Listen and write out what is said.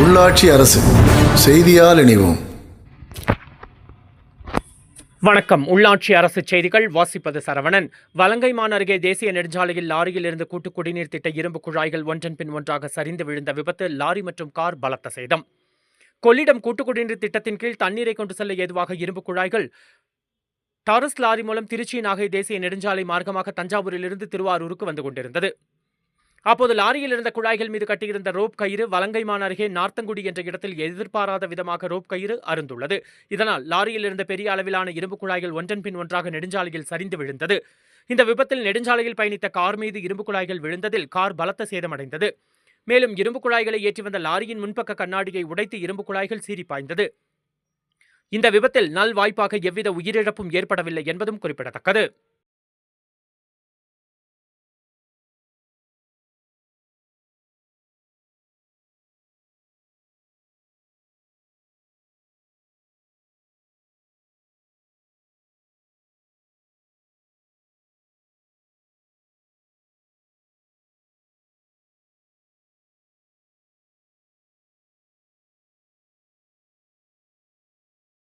உள்ளாட்சி அரசு செய்தியால் இணைவோம். வணக்கம். உள்ளாட்சி அரசு செய்திகள் வாசிப்பது சரவணன். வலங்கைமான் அருகே தேசிய நெடுஞ்சாலையில் லாரியில் இருந்து கூட்டு குடிநீர் திட்ட இரும்பு குழாய்கள் ஒன்றன் பின் ஒன்றாக சரிந்து விழுந்த விபத்து லாரி மற்றும் கார் பலத்த சேதம். கொள்ளிடம் கூட்டு குடிநீர் திட்டத்தின் கீழ் தண்ணீரை கொண்டு செல்ல ஏதுவாக இரும்பு குழாய்கள்? டாரஸ் லாரி மூலம் திருச்சி நாகை தேசிய நெடுஞ்சாலை மார்க்கமாக தஞ்சாவூரிலிருந்து திருவாரூருக்கு வந்து கொண்டிருந்தது. அப்போது லாரியில் இருந்த குழாய்கள் மீது கட்டியிருந்த ரோப் கயிறு வலங்கைமான் அருகே நார்த்தங்குடி என்ற இடத்தில் எதிர்பாராத விதமாக ரோப் கயிறு அருந்துள்ளது இதனால் லாரியில் இருந்த பெரிய அளவிலான இரும்பு குழாய்கள் ஒன்றன் பின் ஒன்றாக நெடுஞ்சாலையில் சரிந்து விழுந்தது. இந்த விபத்தில் நெடுஞ்சாலையில் பயணித்த கார் மீது இரும்பு குழாய்கள் விழுந்ததில் கார் பலத்த சேதமடைந்தது. மேலும் இரும்பு குழாய்களை ஏற்றி வந்த லாரியின் முன்பக்க கண்ணாடியை உடைத்து இரும்பு குழாய்கள் சீரிப்பாய்ந்தது பாய்ந்தது. இந்த விபத்தில் நல்வாய்ப்பாக எவ்வித உயிரிழப்பும் ஏற்படவில்லை என்பதும் குறிப்பிடத்தக்கது.